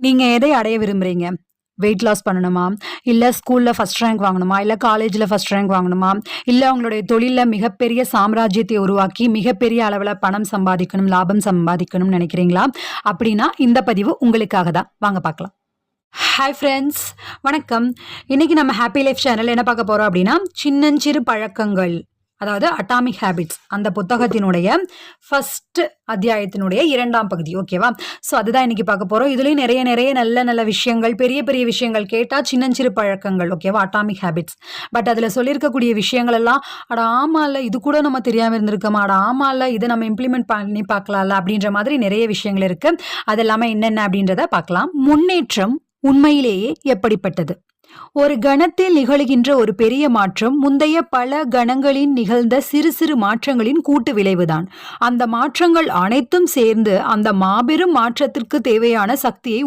நீங்கள் எதை அடைய விரும்புகிறீங்க வெயிட் லாஸ் பண்ணணுமா? இல்லை ஸ்கூலில் ஃபர்ஸ்ட் ரேங்க் வாங்கணுமா? இல்லை காலேஜில் ஃபஸ்ட் ரேங்க் வாங்கணுமா? இல்லை உங்களுடைய தொழிலில் மிகப்பெரிய சாம்ராஜ்யத்தை உருவாக்கி, மிகப்பெரிய அளவில் பணம் சம்பாதிக்கணும், லாபம் சம்பாதிக்கணும்னு நினைக்கிறீங்களா? அப்படின்னா இந்த பதிவு உங்களுக்காக தான். வாங்க பார்க்கலாம். ஹாய் ஃப்ரெண்ட்ஸ் வணக்கம். இன்றைக்கி நம்ம ஹாப்பி லைஃப் சேனல் என்ன பார்க்க போகிறோம் அப்படின்னா, சின்னஞ்சிறு பழக்கங்கள் அதாவது அட்டாமிக் ஹேபிட்ஸ் அந்த புத்தகத்தினுடைய ஃபர்ஸ்ட் அத்தியாயத்தினுடைய இரண்டாம் பகுதி. ஓகேவா? ஸோ அதுதான் இன்னைக்கு பார்க்க போகிறோம் இதுலேயும் நிறைய நிறைய நல்ல நல்ல விஷயங்கள், பெரிய பெரிய விஷயங்கள் கேட்டால் சின்னஞ்சிறு பழக்கங்கள். ஓகேவா? Atomic habits. பட் அதில் சொல்லியிருக்கக்கூடிய விஷயங்கள் எல்லாம், அட இல்லை இது கூட நம்ம தெரியாமல் இருந்திருக்கோமா? அட ஆமால இதை நம்ம இம்ப்ளிமெண்ட் பண்ணி பார்க்கலாம்ல அப்படின்ற மாதிரி நிறைய விஷயங்கள் இருக்குது அது எல்லாமே என்னென்ன அப்படின்றத பார்க்கலாம். முன்னேற்றம் உண்மையிலேயே எப்படிப்பட்டது? ஒரு கணத்தில் நிகழ்கின்ற ஒரு பெரிய மாற்றம் முந்தைய பல கணங்களில் நிகழ்ந்த சிறு சிறு மாற்றங்களின் கூட்டு விளைவுதான். அந்த மாற்றங்கள் அனைத்தும் சேர்ந்து அந்த மாபெரும் மாற்றத்திற்கு தேவையான சக்தியை